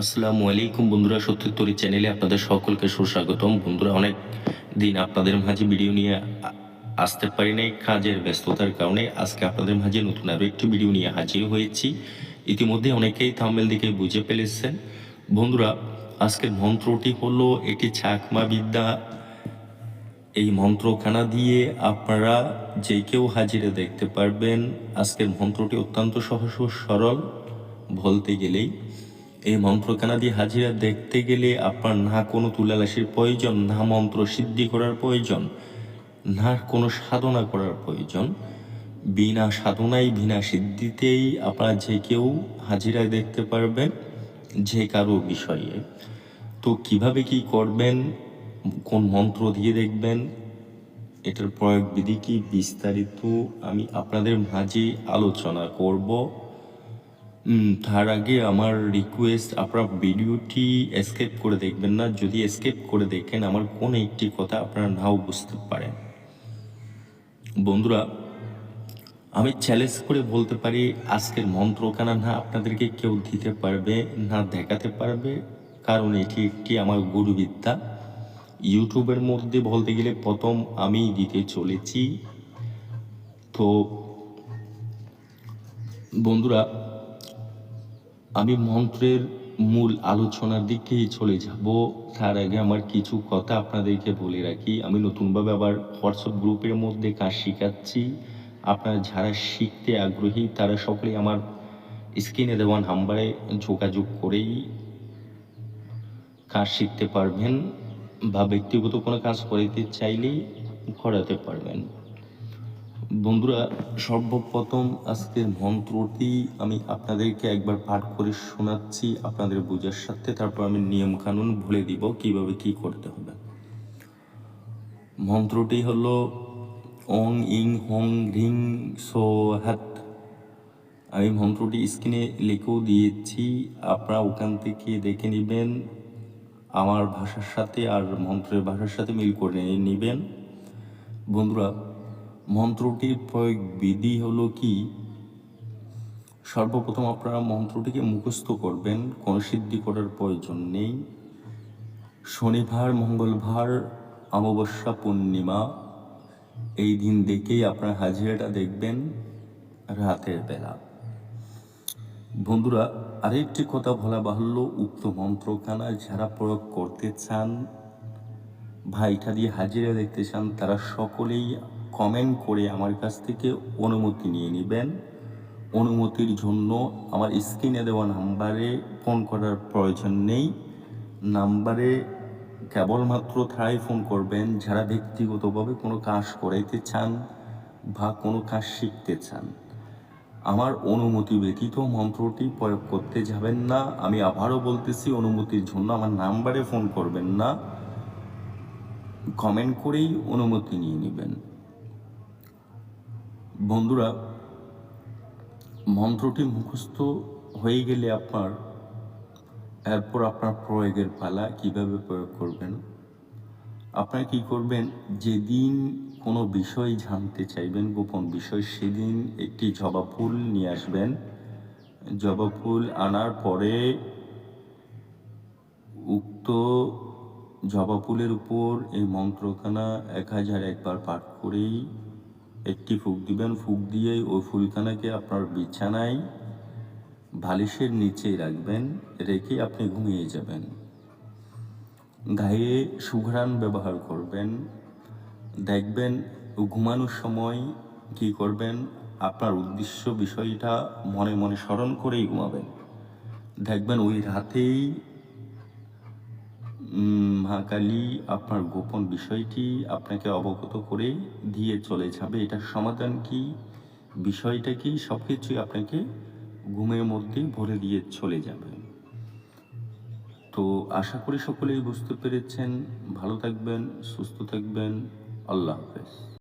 আসসালামু আলাইকুম বন্ধুরা সত্যিতরি চ্যানেলে আপনাদের সকলকে সুস্বাগতম। বন্ধুরা, অনেক দিন আপনাদের মাঝে ভিডিও নিয়ে আসতে পারি নাই, কাজের ব্যস্ততার কারণে আজকে আপনাদের মাঝে নতুন আরও একটি ভিডিও নিয়ে হাজির হয়েছি। ইতিমধ্যে অনেকেই থাম্বেল দিকে বুঝে ফেলেছেন। বন্ধুরা, আজকের মন্ত্রটি হলো এটি চাকমা বিদ্যা। এই মন্ত্রখানা দিয়ে আপনারা যে কেউ হাজিরে দেখতে পারবেন। আজকের মন্ত্রটি অত্যন্ত সহজ সরল, বলতে গেলেই এই মন্ত্রখানা দিয়ে হাজিরা দেখতে গেলে আপনার না কোনো তুলালাসির প্রয়োজন, না মন্ত্র সিদ্ধি করার প্রয়োজন, না কোনো সাধনা করার প্রয়োজন। বিনা সাধনায় বিনা সিদ্ধিতেই আপনারা যে কেউ হাজিরা দেখতে পারবেন যে কারও বিষয়ে। তো কীভাবে কি করবেন, কোন মন্ত্র দিয়ে দেখবেন, এটার প্রয়োগ বিধি কি বিস্তারিত আমি আপনাদের মাঝে আলোচনা করব। তার আগে আমার রিকোয়েস্ট আপনার ভিডিওটি এসকেপ করে দেখবেন না। যদি এসকেপ করে দেখেন, আমার কোন একটি কথা আপনারা নাও বুঝতে পারেন। বন্ধুরা, আমি চ্যালেঞ্জ করে বলতে পারি, আজকের মন্ত্রখানা না আপনাদেরকে কেউ দিতে পারবে, না দেখাতে পারবে। কারণ এটি একটি আমার গুরুবিদ্যা। ইউটিউবের মধ্যে বলতে গেলে প্রথম আমি দিতে চলেছি। তো, বন্ধুরা আমি মন্ত্রের মূল আলোচনার দিকেই চলে যাব। তার আগে আমার কিছু কথা আপনাদেরকে বলে রাখি। আমি নতুনভাবে আবার হোয়াটসঅ্যাপ গ্রুপের মধ্যে কাজ শেখাচ্ছি। আপনারা যারা শিখতে আগ্রহী, তারা সকলেই আমার স্ক্রিনে দেওয়া নাম্বারে যোগাযোগ করেই কাজ শিখতে পারবেন বা ব্যক্তিগত কোনো কাজ করাতে চাইলেই করাতে পারবেন। বন্ধুরা, সর্বপ্রথম আজকের মন্ত্রটি আমি আপনাদেরকে একবার পাঠ করে শোনাচ্ছি, আপনাদের বোঝার সাথে। তারপর আমি নিয়ম কানুন বলে দিব কীভাবে কি করতে হবে। মন্ত্রটি হল অং ইং হং রিং সো হাত আমি মন্ত্রটি স্ক্রিনে লিখেও দিয়েছি, আপনারা ওখান থেকে দেখে নেবেন, আমার ভাষার সাথে আর মন্ত্রের ভাষার সাথে মিল করে নেবেন। বন্ধুরা মন্ত্রটির প্রয়োগ বিধি হলো কি? সর্বপ্রথম আপনারা মন্ত্রটিকে মুখস্থ করবেন, কোনো সিদ্ধি করার প্রয়োজন নেই। শনিবার, মঙ্গলবার, অমাবস্যা, পূর্ণিমা, এই দিন দেখেই আপনার হাজিরাটা দেখবেন রাতের বেলা। বন্ধুরা, আরেকটি কথা বলা বাহুল্য, উক্ত মন্ত্রখানা যারা প্রয়োগ করতে চান, ভাইটা দিয়ে হাজিরা দেখতে চান, তারা সকলেই কমেন্ট করে আমার কাছ থেকে অনুমতি নিয়ে নেবেন। অনুমতির জন্য আমার স্ক্রিনে দেওয়া নাম্বারে ফোন করার প্রয়োজন নেই। নাম্বারে কেবলমাত্র তারাই ফোন করবেন যারা ব্যক্তিগতভাবে কোনো কাজ করাইতে চান বা কোনো কাজ শিখতে চান। আমার অনুমতি ব্যতীত মন্ত্রটি প্রয়োগ করতে যাবেন না। আমি আবারও বলতেছি, অনুমতির জন্য আমার নাম্বারে ফোন করবেন না। কমেন্ট করেই অনুমতি নিয়ে নেবেন। বন্ধুরা, মন্ত্রটি মুখস্থ হয়ে গেলে আপনার, এরপর আপনার প্রয়োগের পালা কীভাবে প্রয়োগ করবেন? আপনারা কি করবেন? যেদিন কোনো বিষয় জানতে চাইবেন, গোপন বিষয়, সেদিন একটি জবা ফুল নিয়ে আসবেন। জবা ফুল আনার পরে উক্ত জবা ফুলের উপর এই মন্ত্রখানা এক হাজার একবার পাঠ করেই একটি ফুক দিবেন, ফুক দিয়ে ওই ফুলখানাকে আপনার বিছানায় বালিশের নিচে রাখবেন, রেখে আপনি ঘুমিয়ে যাবেন। গায়ে সুঘ্রাণ ব্যবহার করবেন, দেখবেন ঘুমানোর সময় কি করবেন, আপনার উদ্দেশ্য বিষয়টা মনে মনে স্মরণ করেই ঘুমাবেন। দেখবেন ওই রাতেই উম, মা কালী আপনার গোপন বিষয়টি আপনাকে অবগত করে দিয়ে চলে যাবে। এটার সমাধান কি বিষয়টা কি সব কিছুই আপনাকে ঘুমের মধ্যে ভরে দিয়ে চলে যাবে। তো আশা করি সকলেই বুঝতে পেরেছেন। ভালো থাকবেন সুস্থ থাকবেন। আল্লাহ হাফেজ।